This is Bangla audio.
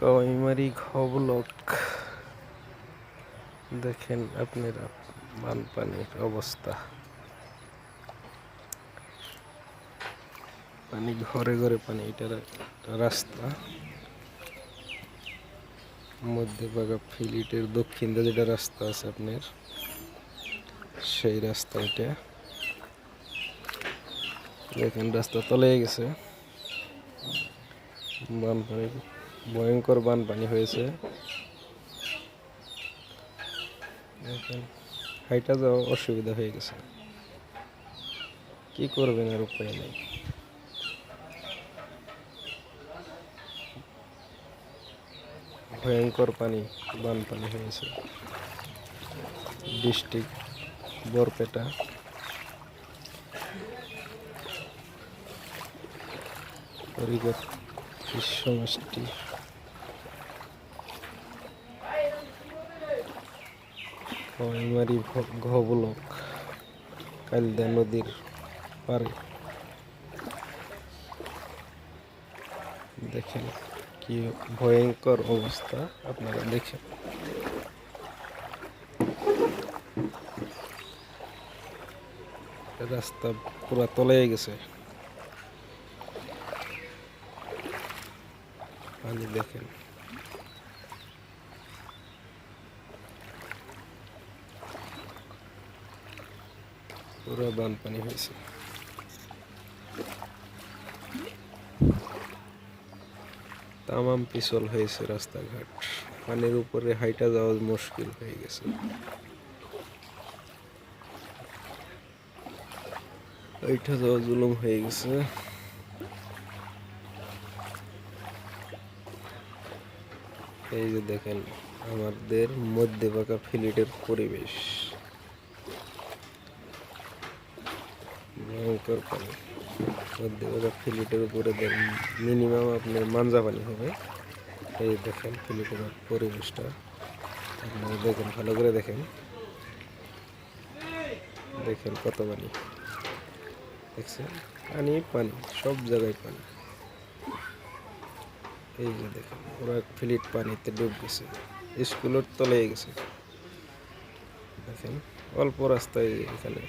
কইমারি ঘবলক দেখেন আপনারা বানপানির অবস্থা। পানি ঘরে ঘরে পানি একটা রাস্তা। মধ্যে বাগা ফিলিটের দক্ষিণ দিকে যেটা রাস্তা আছে আপনার, সেই রাস্তা এটা। দেখেন রাস্তা তলে গেছে। বানপানি ভয়ঙ্কর বানপানি হয়েছে। হাইটা যাওয়া অসুবিধা হয়ে গেছে। কি করবেন আর উপায় নেই। ভয়ঙ্কর পানি, বানপানি হয়েছে। ডিস্ট্রিক্ট বরপেটা। পরিবার বিশ্ব কইমারি ঘবলক, কালদা নদীর পারে দেখেন কি ভয়ঙ্কর অবস্থা, আপনারা দেখেন। রাস্তা পুরা তলে গেছে। পানি দেখেন। পুরো বানপানি হয়েছে। তামাম পিছল হয়েছে রাস্তাঘাট। পানির উপরে হাইটা যাওয়া মুশকিল হয়ে গেছে। হাইটা যাওয়া জুলুম হয়ে গেছে। এই যে দেখেন, আমাদের মধ্যে পাকা ফিলিটের পরিবেশ। ভয়ঙ্কর পানি। পাকা ফিলিটের উপরে মিনিমাম আপনার মাঞ্জা পানি হবে। এই দেখেন ফিলিটের পরিবেশটা। আপনারা দেখেন, ভালো করে দেখেন। দেখেন কত পানি। দেখছেন? পানি পানি, সব জায়গায় পানি। এই যে দেখেন, ওরা ফিলিট পানিতে ডুব গেছে। স্কুলের তলে গেছে। দেখেন, অল্প রাস্তায় এখানে